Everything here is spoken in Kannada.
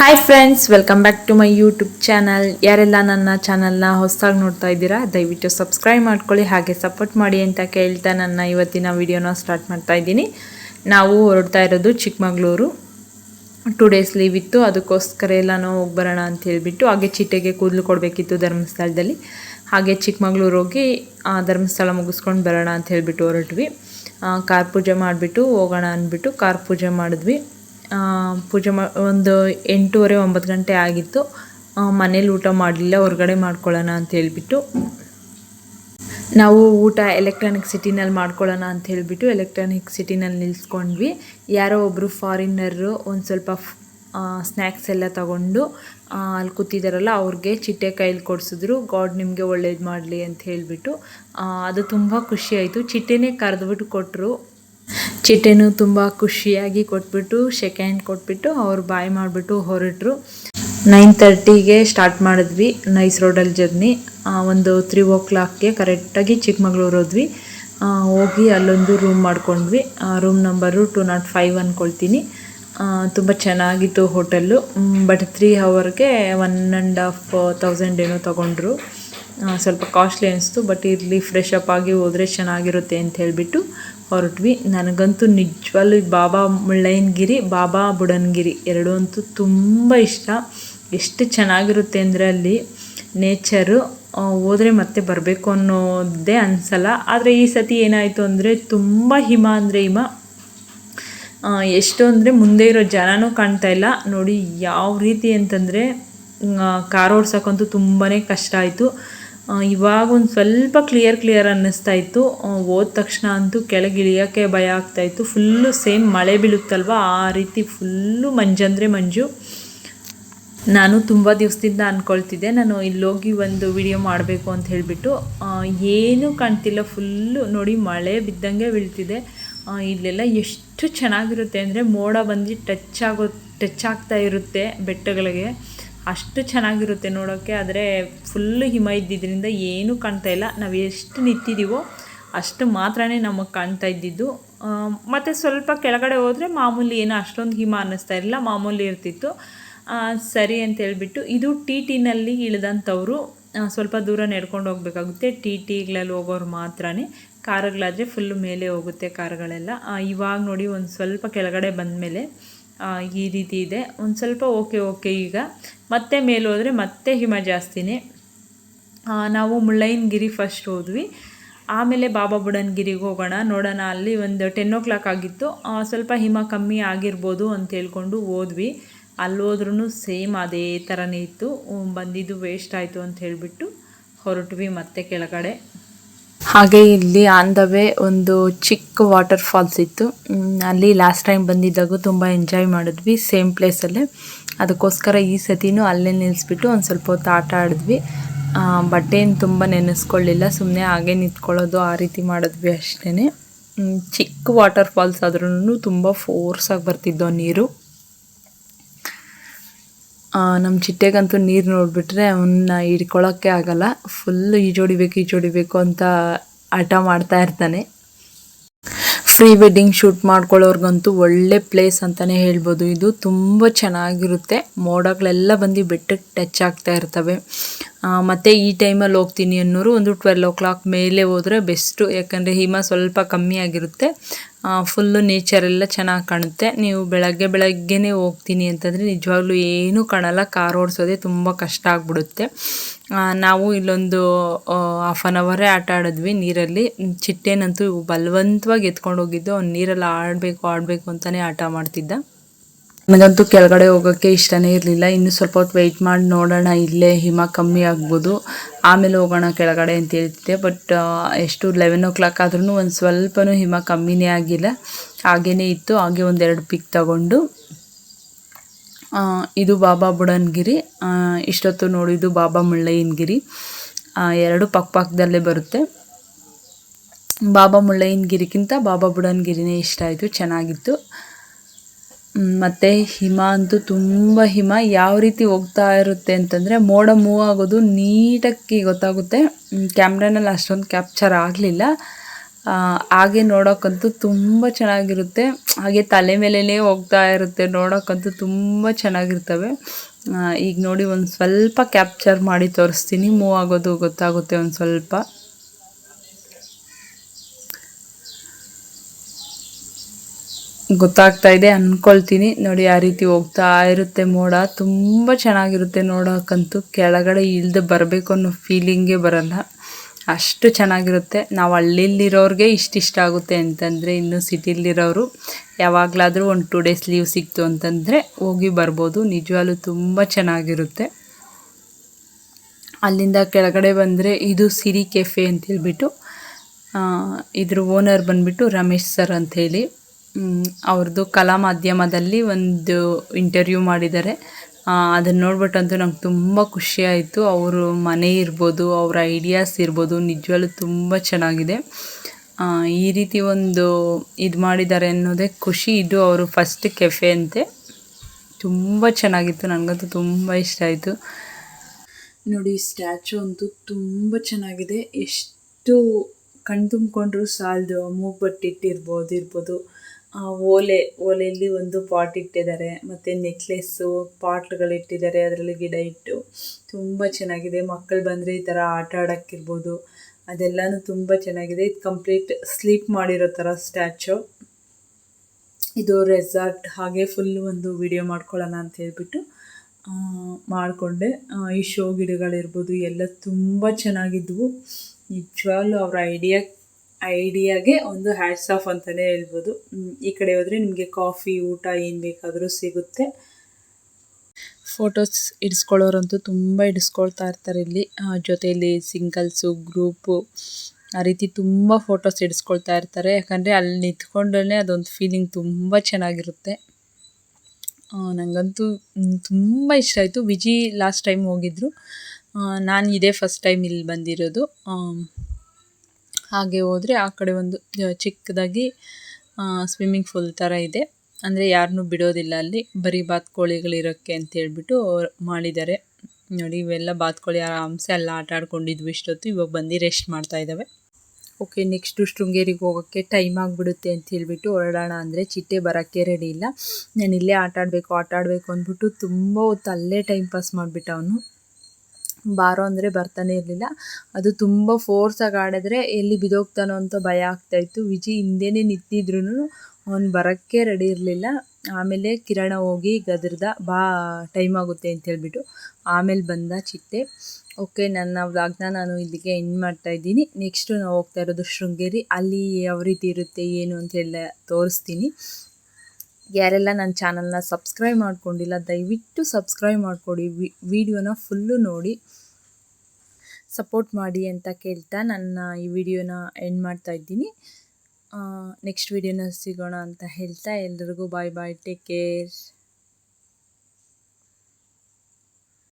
Hi friends welcome back to my YouTube channel ಯಾರೆಲ್ಲ ನನ್ನ ಚಾನಲ್ನ ಹೊಸದಾಗಿ ನೋಡ್ತಾ ಇದ್ದೀರಾ, ದಯವಿಟ್ಟು ಸಬ್ಸ್ಕ್ರೈಬ್ ಮಾಡ್ಕೊಳ್ಳಿ, ಹಾಗೆ ಸಪೋರ್ಟ್ ಮಾಡಿ ಅಂತ ಕೇಳ್ತಾ ನನ್ನ ಇವತ್ತಿನ ವಿಡಿಯೋನ ಸ್ಟಾರ್ಟ್ ಮಾಡ್ತಾ ಇದ್ದೀನಿ. ನಾವು ಹೊರಡ್ತಾ ಇರೋದು ಚಿಕ್ಕಮಗಳೂರು. ಟೂ ಡೇಸ್ ಲೀವ್ ಇತ್ತು, ಅದಕ್ಕೋಸ್ಕರ ಎಲ್ಲನೂ ಹೋಗಿ ಬರೋಣ ಅಂತ ಹೇಳಿಬಿಟ್ಟು, ಹಾಗೆ ಚಿಟ್ಟೆಗೆ ಕೂದಲು ಕೊಡಬೇಕಿತ್ತು ಧರ್ಮಸ್ಥಳದಲ್ಲಿ. ಹಾಗೆ ಚಿಕ್ಕಮಗಳೂರು ಹೋಗಿ ಧರ್ಮಸ್ಥಳ ಮುಗಿಸ್ಕೊಂಡು ಬರೋಣ ಅಂತ ಹೇಳಿಬಿಟ್ಟು ಹೊರಟ್ವಿ. ಕಾರ್ ಪೂಜೆ ಮಾಡಿಬಿಟ್ಟು ಹೋಗೋಣ ಅಂದ್ಬಿಟ್ಟು ಕಾರ್ ಪೂಜೆ ಮಾಡಿದ್ವಿ. ಪೂಜೆ ಮಾ, ಒಂದು ಎಂಟೂವರೆ, ಒಂಬತ್ತು ಗಂಟೆ ಆಗಿತ್ತು. ಮನೇಲಿ ಊಟ ಮಾಡಲಿಲ್ಲ, ಹೊರಗಡೆ ಮಾಡ್ಕೊಳ್ಳೋಣ ಅಂತ ಹೇಳಿಬಿಟ್ಟು. ನಾವು ಊಟ ಎಲೆಕ್ಟ್ರಾನಿಕ್ ಸಿಟಿನಲ್ಲಿ ಮಾಡ್ಕೊಳ್ಳೋಣ ಅಂತ ಹೇಳಿಬಿಟ್ಟು ಎಲೆಕ್ಟ್ರಾನಿಕ್ ಸಿಟಿನಲ್ಲಿ ನಿಲ್ಸ್ಕೊಂಡ್ವಿ. ಯಾರೋ ಒಬ್ಬರು ಫಾರಿನರು ಒಂದು ಸ್ವಲ್ಪ ಸ್ನ್ಯಾಕ್ಸ್ ಎಲ್ಲ ತಗೊಂಡು ಅಲ್ಲಿ ಕೂತಿದ್ದಾರಲ್ಲ ಅವ್ರಿಗೆ ಚಿಟ್ಟೆ ಕೈಲಿ ಕೊಡಿಸಿದ್ರು. ಗಾಡ್ ನಿಮಗೆ ಒಳ್ಳೇದು ಮಾಡಲಿ ಅಂತ ಹೇಳಿಬಿಟ್ಟು. ಅದು ತುಂಬ ಖುಷಿಯಾಯಿತು ಚಿಟ್ಟೆನೇ ಕರೆದ್ಬಿಟ್ಟು ಕೊಟ್ಟರು ಚಿಟ್ಟೆನೂ ತುಂಬ ಖುಷಿಯಾಗಿ ಕೊಟ್ಬಿಟ್ಟು ಸೆಕೆಂಡ್ ಕೊಟ್ಬಿಟ್ಟು ಅವ್ರು ಬಾಯ್ ಮಾಡಿಬಿಟ್ಟು ಹೊರಟರು. ನೈನ್ ತರ್ಟಿಗೆ ಸ್ಟಾರ್ಟ್ ಮಾಡಿದ್ವಿ ನೈಸ್ ರೋಡಲ್ಲಿ ಜರ್ನಿ. ಒಂದು ತ್ರೀ ಓ ಕ್ಲಾಕ್ಗೆ ಕರೆಕ್ಟಾಗಿ ಚಿಕ್ಕಮಗಳೂರು ಹೋದ್ವಿ. ಹೋಗಿ ಅಲ್ಲೊಂದು ರೂಮ್ ಮಾಡ್ಕೊಂಡ್ವಿ. Room number two nought five ಅಂದ್ಕೊಳ್ತೀನಿ ತುಂಬ ಚೆನ್ನಾಗಿತ್ತು ಹೋಟೆಲ್ಲು ಬಟ್ ತ್ರೀ ಅವರ್ಗೆ ಒನ್ ಆ್ಯಂಡ್ ಹಾಫ್ ತೌಸಂಡ್ ಏನೋ ತೊಗೊಂಡ್ರು. ಸ್ವಲ್ಪ ಕಾಸ್ಟ್ಲಿ ಅನಿಸ್ತು ಬಟ್ ಇರಲಿ ಫ್ರೆಶ್ ಅಪ್ ಆಗಿ ಹೋದರೆ ಚೆನ್ನಾಗಿರುತ್ತೆ ಅಂತ ಹೇಳಿಬಿಟ್ಟು ಹೊರಟ್ವಿ. ನನಗಂತೂ ನಿಜವಾಗ್ಲೂ ಬಾಬಾ ಮುಳ್ಳಯ್ಯನಗಿರಿ, ಬಾಬಾ ಬುಡನ್ಗಿರಿ ಎರಡೂ ಅಂತೂ ತುಂಬ ಇಷ್ಟ. ಎಷ್ಟು ಚೆನ್ನಾಗಿರುತ್ತೆ ಅಂದರೆ ಅಲ್ಲಿ ನೇಚರು ಹೋದರೆ ಮತ್ತೆ ಬರಬೇಕು ಅನ್ನೋದೇ ಅನಿಸಲ್ಲ. ಆದರೆ ಈ ಸತಿ ಏನಾಯಿತು ಅಂದರೆ ತುಂಬ ಹಿಮ ಅಂದರೆ ಹಿಮ. ಎಷ್ಟು ಅಂದರೆ ಮುಂದೆ ಇರೋ ಜನನೂ ಕಾಣ್ತಾ ಇಲ್ಲ. ನೋಡಿ ಯಾವ ರೀತಿ ಅಂತಂದರೆ ಕಾರ್ ಓಡ್ಸೋಕ್ಕಂತೂ ತುಂಬಾ ಕಷ್ಟ ಆಯಿತು. ಇವಾಗ ಒಂದು ಸ್ವಲ್ಪ ಕ್ಲಿಯರ್ ಕ್ಲಿಯರ್ ಅನ್ನಿಸ್ತಾ ಇತ್ತು. ಹೋದ ತಕ್ಷಣ ಅಂತೂ ಕೆಳಗೆ ಇಳಿಯೋಕ್ಕೆ ಭಯ ಆಗ್ತಾ ಇತ್ತು. ಫುಲ್ಲು ಸೇಮ್ ಮಳೆ ಬೀಳುತ್ತಲ್ವ? ಆ ರೀತಿ ಫುಲ್ಲು ಮಂಜಂದರೆ ಮಂಜು. ನಾನು ತುಂಬ ದಿವಸದಿಂದ ಅಂದ್ಕೊಳ್ತಿದ್ದೆ ನಾನು ಇಲ್ಲೋಗಿ ಒಂದು ವಿಡಿಯೋ ಮಾಡಬೇಕು ಅಂತ ಹೇಳಿಬಿಟ್ಟು ಏನೂ ಕಾಣ್ತಿಲ್ಲ ಫುಲ್ಲು ನೋಡಿ ಮಳೆ ಬಿದ್ದಂಗೆ ಬೀಳ್ತಿದೆ. ಇಲ್ಲೆಲ್ಲ ಎಷ್ಟು ಚೆನ್ನಾಗಿರುತ್ತೆ ಅಂದರೆ ಮೋಡ ಬಂದು ಟಚ್ ಆಗೋ ಟಚ್ ಆಗ್ತಾ ಇರುತ್ತೆ ಬೆಟ್ಟಗಳಿಗೆ. ಅಷ್ಟು ಚೆನ್ನಾಗಿರುತ್ತೆ ನೋಡೋಕ್ಕೆ, ಆದರೆ ಫುಲ್ಲು ಹಿಮ ಇದ್ದಿದ್ದರಿಂದ ಏನೂ ಕಾಣ್ತಾ ಇಲ್ಲ. ನಾವು ಎಷ್ಟು ನಿಂತಿದ್ದೀವೋ ಅಷ್ಟು ಮಾತ್ರನೇ ನಮಗೆ ಕಾಣ್ತಾ ಇದ್ದಿದ್ದು. ಮತ್ತು ಸ್ವಲ್ಪ ಕೆಳಗಡೆ ಹೋದರೆ ಮಾಮೂಲಿ ಏನೋ ಅಷ್ಟೊಂದು ಹಿಮ ಅನ್ನಿಸ್ತಾ ಇರಲಿಲ್ಲ, ಮಾಮೂಲಿ ಇರ್ತಿತ್ತು. ಸರಿ ಅಂತ ಹೇಳ್ಬಿಟ್ಟು, ಇದು ಟಿ ಟಿನಲ್ಲಿ ಇಳಿದಂಥವ್ರು ಸ್ವಲ್ಪ ದೂರ ನಡ್ಕೊಂಡು ಹೋಗಬೇಕಾಗುತ್ತೆ. ಟಿ ಟಿಗಳಲ್ಲಿ ಹೋಗೋರು ಮಾತ್ರನೇ, ಕಾರುಗಳಾದರೆ ಫುಲ್ಲು ಮೇಲೆ ಹೋಗುತ್ತೆ ಕಾರುಗಳೆಲ್ಲ. ಇವಾಗ ನೋಡಿ ಒಂದು ಸ್ವಲ್ಪ ಕೆಳಗಡೆ ಬಂದಮೇಲೆ ಈ ರೀತಿ ಇದೆ. ಒಂದು ಸ್ವಲ್ಪ ಓಕೆ ಓಕೆ ಈಗ. ಮತ್ತೆ ಮೇಲೆ ಹೋದರೆ ಮತ್ತೆ ಹಿಮ ಜಾಸ್ತಿನೇ. ನಾವು ಮುಳ್ಳಯ್ಯನಗಿರಿ ಫಸ್ಟ್ ಹೋದ್ವಿ. ಆಮೇಲೆ ಬಾಬಾ ಬುಡನ್ಗಿರಿಗೆ ಹೋಗೋಣ. ನೋಡೋಣ, ಅಲ್ಲಿ ಒಂದು ಟೆನ್ ಓ ಕ್ಲಾಕ್ ಆಗಿತ್ತು ಸ್ವಲ್ಪ ಹಿಮ ಕಮ್ಮಿ ಆಗಿರ್ಬೋದು ಅಂತ ಹೇಳ್ಕೊಂಡು ಹೋದ್ವಿ. ಅಲ್ಲಿ ಹೋದ್ರೂ ಸೇಮ್ ಅದೇ ಥರನೇ ಇತ್ತು. ಬಂದಿದ್ದು ವೇಸ್ಟ್ ಆಯಿತು ಅಂತ ಹೇಳಿಬಿಟ್ಟು ಹೊರಟ್ವಿ ಮತ್ತೆ ಕೆಳಗಡೆ. ಹಾಗೆ ಇಲ್ಲಿ ಆನ್ ದ ವೇ ಒಂದು ಚಿಕ್ಕ ವಾಟರ್ ಫಾಲ್ಸ್ ಇತ್ತು. ಅಲ್ಲಿ ಲಾಸ್ಟ್ ಟೈಮ್ ಬಂದಿದ್ದಾಗೂ ತುಂಬ ಎಂಜಾಯ್ ಮಾಡಿದ್ವಿ ಸೇಮ್ ಪ್ಲೇಸಲ್ಲೇ ಅದಕ್ಕೋಸ್ಕರ ಈ ಸತಿನೂ ಅಲ್ಲೇ ನಿಲ್ಲಿಸ್ಬಿಟ್ಟು ಒಂದು ಸ್ವಲ್ಪ ಹೊತ್ತು ಆಟ ಆಡಿದ್ವಿ. ಬಟ್ಟೆಯನ್ನು ತುಂಬ ನೆನೆಸ್ಕೊಳ್ಳಿಲ್ಲ ಸುಮ್ಮನೆ ಹಾಗೆ ನಿಂತ್ಕೊಳ್ಳೋದು ಆ ರೀತಿ ಮಾಡಿದ್ವಿ ಅಷ್ಟೇ ಚಿಕ್ಕ ವಾಟರ್ ಫಾಲ್ಸ್ ಆದ್ರೂ ತುಂಬ ಫೋರ್ಸಾಗಿ ಬರ್ತಿದ್ದೋ ನೀರು. ನಮ್ಮ ಚಿಟ್ಟೆಗಂತೂ ನೀರು ನೋಡಿಬಿಟ್ರೆ ಅವನ್ನ ಹಿಡ್ಕೊಳಕ್ಕೆ ಆಗಲ್ಲ. ಫುಲ್ ಈಜೊಡಿಬೇಕು ಈಜೊಡಿಬೇಕು ಅಂತ ಹಠ ಮಾಡ್ತಾ ಇರ್ತಾನೆ. ಫ್ರೀ ವೆಡ್ಡಿಂಗ್ ಶೂಟ್ ಮಾಡ್ಕೊಳ್ಳೋರ್ಗಂತೂ ಒಳ್ಳೆ ಪ್ಲೇಸ್ ಅಂತಲೇ ಹೇಳ್ಬೋದು. ಇದು ತುಂಬ ಚೆನ್ನಾಗಿರುತ್ತೆ. ಮೋಡಗಳೆಲ್ಲ ಬಂದು ಬೆಟ್ಟಕ್ಕೆ ಟಚ್ ಆಗ್ತಾ ಇರ್ತವೆ. ಮತ್ತೆ ಈ ಟೈಮಲ್ಲಿ ಹೋಗ್ತೀನಿ ಅನ್ನೋರು ಒಂದು ಟ್ವೆಲ್ ಓ ಕ್ಲಾಕ್ ಮೇಲೆ ಹೋದರೆ ಬೆಸ್ಟು ಯಾಕಂದರೆ ಹಿಮ ಸ್ವಲ್ಪ ಕಮ್ಮಿ ಆಗಿರುತ್ತೆ. ಫುಲ್ಲು ನೇಚರೆಲ್ಲ ಚೆನ್ನಾಗಿ ಕಾಣುತ್ತೆ. ನೀವು ಬೆಳಗ್ಗೆ ಬೆಳಗ್ಗೆನೇ ಹೋಗ್ತೀನಿ ಅಂತಂದರೆ ನಿಜವಾಗ್ಲೂ ಏನೂ ಕಾಣಲ್ಲ. ಕಾರ್ ಓಡಿಸೋದೇ ತುಂಬ ಕಷ್ಟ ಆಗಿಬಿಡುತ್ತೆ. ನಾವು ಇಲ್ಲೊಂದು ಹಾಫ್ ಆನ್ ಅವರೇ ಆಟ ಆಡಿದ್ವಿ ನೀರಲ್ಲಿ. ಚಿಟ್ಟೆನಂತೂ ಬಲವಂತವಾಗಿ ಎತ್ಕೊಂಡು ಹೋಗಿದ್ದು. ಅವ್ನು ನೀರಲ್ಲಿ ಆಡಬೇಕು ಆಡಬೇಕು ಅಂತಲೇ ಆಟ ಮಾಡ್ತಿದ್ದ. ನನಗಂತೂ ಕೆಳಗಡೆ ಹೋಗೋಕ್ಕೆ ಇಷ್ಟನೇ ಇರಲಿಲ್ಲ. ಇನ್ನು ಸ್ವಲ್ಪ ಹೊತ್ತು ವೆಯ್ಟ್ ಮಾಡಿ ನೋಡೋಣ. ಇಲ್ಲೇ ಹಿಮ ಕಮ್ಮಿ ಆಗ್ಬೋದು. ಆಮೇಲೆ ಹೋಗೋಣ ಕೆಳಗಡೆ ಅಂತ ಹೇಳ್ತಿದ್ದೆ. ಬಟ್ ಎಷ್ಟು ಲೆವೆನ್ ಓ ಕ್ಲಾಕ್ ಆದ್ರೂ ಒಂದು ಸ್ವಲ್ಪನೂ ಹಿಮ ಕಮ್ಮಿನೇ ಆಗಿಲ್ಲ. ಹಾಗೇ ಇತ್ತು. ಹಾಗೆ ಒಂದೆರಡು ಪಿಕ್ ತಗೊಂಡು ಇದು ಬಾಬಾ ಬುಡನ್ಗಿರಿ. ಇಷ್ಟೊತ್ತು ನೋಡಿದ್ದು ಬಾಬಾ ಮುಳ್ಳಯ್ಯನಗಿರಿ. ಎರಡು ಪಕ್ಕ ಪಕ್ಕದಲ್ಲೇ ಬರುತ್ತೆ. ಬಾಬಾ ಮುಳ್ಳಯ್ಯನಗಿರಿಗಿಂತ ಬಾಬಾ ಬುಡನ್ಗಿರಿನೇ ಇಷ್ಟ ಆಯಿತು. ಚೆನ್ನಾಗಿತ್ತು. ಮತ್ತೆ ಹಿಮ ಅಂತೂ ತುಂಬ ಹಿಮ. ಯಾವ ರೀತಿ ಹೋಗ್ತಾ ಇರುತ್ತೆ ಅಂತಂದರೆ ಮೋಡ ಮೂವ್ ಆಗೋದು ನೀಟಾಗಿ ಗೊತ್ತಾಗುತ್ತೆ. ಕ್ಯಾಮ್ರಾನಲ್ಲಿ ಅಷ್ಟೊಂದು ಕ್ಯಾಪ್ಚರ್ ಆಗಲಿಲ್ಲ. ಹಾಗೆ ನೋಡೋಕ್ಕಂತೂ ತುಂಬ ಚೆನ್ನಾಗಿರುತ್ತೆ. ಹಾಗೆ ತಲೆ ಮೇಲೇ ಹೋಗ್ತಾ ಇರುತ್ತೆ ನೋಡೋಕ್ಕಂತೂ ತುಂಬ ಚೆನ್ನಾಗಿರ್ತವೆ. ಈಗ ನೋಡಿ ಒಂದು ಸ್ವಲ್ಪ ಕ್ಯಾಪ್ಚರ್ ಮಾಡಿ ತೋರಿಸ್ತೀನಿ. ಮೂವ್ ಆಗೋದು ಗೊತ್ತಾಗುತ್ತೆ ಒಂದು ಸ್ವಲ್ಪ. ಗೊತ್ತಾಗ್ತಾ ಇದೆ ಅನ್ಕೊಳ್ತೀನಿ. ನೋಡಿ ಆ ರೀತಿ ಹೋಗ್ತಾ ಇರುತ್ತೆ ಮೋಡ. ತುಂಬ ಚೆನ್ನಾಗಿರುತ್ತೆ ನೋಡೋಕ್ಕಂತೂ ಕೆಳಗಡೆ ಇಳ್ದು ಬರಬೇಕು ಅನ್ನೋ ಫೀಲಿಂಗೇ ಬರಲ್ಲ. ಅಷ್ಟು ಚೆನ್ನಾಗಿರುತ್ತೆ. ನಾವು ಹಳ್ಳಿಲಿರೋರಿಗೆ ಇಷ್ಟಿಷ್ಟ ಆಗುತ್ತೆ ಅಂತಂದರೆ ಇನ್ನು ಸಿಟಿಲಿರೋರು ಯಾವಾಗಲಾದರೂ ಒಂದು ಟೂ ಡೇಸ್ ಲೀವ್ ಸಿಕ್ತು ಅಂತಂದರೆ ಹೋಗಿ ಬರ್ಬೋದು. ನಿಜವಾಗ್ಲೂ ತುಂಬ ಚೆನ್ನಾಗಿರುತ್ತೆ. ಅಲ್ಲಿಂದ ಕೆಳಗಡೆ ಬಂದರೆ ಇದು ಸಿರಿ ಕೆಫೆ ಅಂತ ಹೇಳ್ಬಿಟ್ಟು ಆ, ಇದ್ರ ಓನರ್ ಬಂದ್ಬಿಟ್ಟು ರಮೇಶ್ ಸರ್ ಅಂಥೇಳಿ ಅವ್ರದ್ದು ಕಲಾ ಮಾಧ್ಯಮದಲ್ಲಿ ಒಂದು ಇಂಟರ್ವ್ಯೂ ಮಾಡಿದ್ದಾರೆ. ಅದನ್ನು ನೋಡ್ಬಿಟ್ಟಂತೂ ನಂಗೆ ತುಂಬ ಖುಷಿ ಆಯಿತು. ಅವರು ಮನೆ ಇರ್ಬೋದು, ಅವರ ಐಡಿಯಾಸ್ ಇರ್ಬೋದು, ನಿಜವಾಗ್ಲೂ ತುಂಬ ಚೆನ್ನಾಗಿದೆ. ಈ ರೀತಿ ಒಂದು ಇದು ಮಾಡಿದ್ದಾರೆ ಅನ್ನೋದೇ ಖುಷಿ. ಇದು ಅವರು ಫಸ್ಟ್ ಕೆಫೆ ಅಂತೆ. ತುಂಬ ಚೆನ್ನಾಗಿತ್ತು. ನನಗಂತೂ ತುಂಬ ಇಷ್ಟ ಆಯಿತು. ನೋಡಿ ಸ್ಟ್ಯಾಚು ಅಂತೂ ತುಂಬ ಚೆನ್ನಾಗಿದೆ. ಎಷ್ಟು ಕಣ್ ತುಂಬಿಕೊಂಡ್ರು ಸಾಲದು. ಮೂಗ್ಬಟ್ಟಿಟ್ಟಿರ್ಬೋದು ಇರ್ಬೋದು. ಓಲೆ, ಓಲೆಯಲ್ಲಿ ಒಂದು ಪಾಟ್ ಇಟ್ಟಿದ್ದಾರೆ. ಮತ್ತು ನೆಕ್ಲೆಸ್ಸು ಪಾಟ್ಗಳಿಟ್ಟಿದ್ದಾರೆ ಅದರಲ್ಲಿ ಗಿಡ ಇಟ್ಟು ತುಂಬ ಚೆನ್ನಾಗಿದೆ. ಮಕ್ಕಳು ಬಂದರೆ ಈ ಥರ ಆಟ ಆಡೋಕ್ಕಿರ್ಬೋದು ಅದೆಲ್ಲನೂ ತುಂಬ ಚೆನ್ನಾಗಿದೆ. ಇದು ಕಂಪ್ಲೀಟ್ ಸ್ಲೀಪ್ ಮಾಡಿರೋ ಥರ ಸ್ಟ್ಯಾಚು ಇದು ರೆಸಾರ್ಟ್ ಹಾಗೆ ಫುಲ್ ಒಂದು ವಿಡಿಯೋ ಮಾಡ್ಕೊಳ್ಳೋಣ ಅಂತ ಹೇಳ್ಬಿಟ್ಟು ಮಾಡಿಕೊಂಡೆ. ಈ ಶೋ ಗಿಡಗಳಿರ್ಬೋದು, ಎಲ್ಲ ತುಂಬ ಚೆನ್ನಾಗಿದ್ವು. ನಿಜವಾಗ್ಲೂ ಅವ್ರ ಐಡಿಯಾ ಐಡಿಯಾಗೆ ಒಂದು ಹ್ಯಾಟ್ಸ್ ಆಫ್ ಅಂತಲೇ ಹೇಳ್ಬೋದು. ಈ ಕಡೆ ಹೋದರೆ ನಿಮಗೆ ಕಾಫಿ, ಊಟ ಏನು ಬೇಕಾದರೂ ಸಿಗುತ್ತೆ. ಫೋಟೋಸ್ ಇಡಿಸ್ಕೊಳ್ಳೋರಂತೂ ತುಂಬ ಇಡಿಸ್ಕೊಳ್ತಾ ಇರ್ತಾರೆ ಇಲ್ಲಿ. ಜೊತೆಯಲ್ಲಿ ಸಿಂಗಲ್ಸು ಗ್ರೂಪು ಆ ರೀತಿ ತುಂಬ ಫೋಟೋಸ್ ಇಡಿಸ್ಕೊಳ್ತಾ ಇರ್ತಾರೆ. ಯಾಕಂದರೆ ಅಲ್ಲಿ ನಿಂತ್ಕೊಂಡೇ ಅದೊಂದು ಫೀಲಿಂಗ್ ತುಂಬ ಚೆನ್ನಾಗಿರುತ್ತೆ. ನನಗಂತೂ ತುಂಬ ಇಷ್ಟ ಆಯಿತು. ವಿಜಿ ಲಾಸ್ಟ್ ಟೈಮ್ ಹೋಗಿದ್ರು. ನಾನು ಇದೇ ಫಸ್ಟ್ ಟೈಮ್ ಇಲ್ಲಿ ಬಂದಿರೋದು. ಹಾಗೆ ಹೋದರೆ ಆ ಕಡೆ ಒಂದು ಚಿಕ್ಕದಾಗಿ ಸ್ವಿಮ್ಮಿಂಗ್ ಫೂಲ್ ಥರ ಇದೆ. ಅಂದರೆ ಯಾರನ್ನೂ ಬಿಡೋದಿಲ್ಲ ಅಲ್ಲಿ. ಬರೀ ಬಾತುಕೋಳಿಗಳಿರೋಕ್ಕೆ ಅಂತ ಹೇಳ್ಬಿಟ್ಟು ಮಾಡಿದ್ದಾರೆ. ನೋಡಿ, ಇವೆಲ್ಲ ಬಾತುಕೋಳಿ ಆರಾಮ್ಸೆ ಎಲ್ಲ ಆಟ ಆಡ್ಕೊಂಡಿದ್ವಿ ಇಷ್ಟೊತ್ತು. ಇವಾಗ ಬಂದು ರೆಸ್ಟ್ ಮಾಡ್ತಾ ಇದ್ದಾವೆ. ಓಕೆ ನೆಕ್ಸ್ಟು ಶೃಂಗೇರಿಗೆ ಹೋಗೋಕ್ಕೆ ಟೈಮ್ ಆಗಿಬಿಡುತ್ತೆ ಅಂತ ಹೇಳ್ಬಿಟ್ಟು ಹೊರಡೋಣ ಅಂದರೆ ಚಿಟ್ಟೆ ಬರೋಕ್ಕೆ ರೆಡಿ ಇಲ್ಲ. ನಾನು ಇಲ್ಲೇ ಆಟ ಆಡಬೇಕು ಆಟ ಆಡಬೇಕು ಅಂದ್ಬಿಟ್ಟು ತುಂಬ ಹೊತ್ತು ಅಲ್ಲೇ ಟೈಮ್ ಪಾಸ್ ಮಾಡಿಬಿಟ್ಟ ಅವನು ಬಾರೋ ಅಂದರೆ ಬರ್ತಾನೆ ಇರಲಿಲ್ಲ. ಅದು ತುಂಬ ಫೋರ್ಸಾಗಿ ಆಡಿದ್ರೆ ಎಲ್ಲಿ ಬಿದ್ದೋಗ್ತಾನೋ ಅಂತ ಭಯ ಆಗ್ತಾಯಿತ್ತು ವಿಜಿ ಹಿಂದೆನೇ ನಿಂತಿದ್ರು ಅವ್ನು ಬರೋಕ್ಕೆ ರೆಡಿ ಇರಲಿಲ್ಲ. ಆಮೇಲೆ ಕಿರಣ ಹೋಗಿ ಗದರ್ದ, ಬಾ ಟೈಮ್ ಆಗುತ್ತೆ ಅಂತ ಹೇಳ್ಬಿಟ್ಟು ಆಮೇಲೆ ಬಂದ ಚಿಟ್ಟೆ ಓಕೆ ನನ್ನ ವ್ಲಾಗ್ನ ನಾನು ಇಲ್ಲಿಗೆ ಎಂಡ್ ಮಾಡ್ತಾ ಇದ್ದೀನಿ. ನೆಕ್ಸ್ಟು ನಾವು ಹೋಗ್ತಾ ಇರೋದು ಶೃಂಗೇರಿ. ಅಲ್ಲಿ ಯಾವ ರೀತಿ ಇರುತ್ತೆ, ಏನು ಅಂತ ಹೇಳಿ ತೋರಿಸ್ತೀನಿ. ಯಾರೆಲ್ಲ ನನ್ನ ಚಾನಲ್ನ ಸಬ್ಸ್ಕ್ರೈಬ್ ಮಾಡ್ಕೊಂಡಿಲ್ಲ, ದಯವಿಟ್ಟು ಸಬ್ಸ್ಕ್ರೈಬ್ ಮಾಡಿಕೊಡಿ. ವಿಡಿಯೋನ ಫುಲ್ಲು ನೋಡಿ. ಸಪೋರ್ಟ್ ಮಾಡಿ ಅಂತ ಕೇಳ್ತಾ ನನ್ನ ಈ ವಿಡಿಯೋನ ಎಂಡ್ ಮಾಡ್ತಾ ಇದ್ದೀನಿ. ನೆಕ್ಸ್ಟ್ ವಿಡಿಯೋನ ಸಿಗೋಣ ಅಂತ ಹೇಳ್ತಾ, ಎಲ್ರಿಗೂ ಬಾಯ್ ಬಾಯ್, ಟೇಕ್ ಕೇರ್.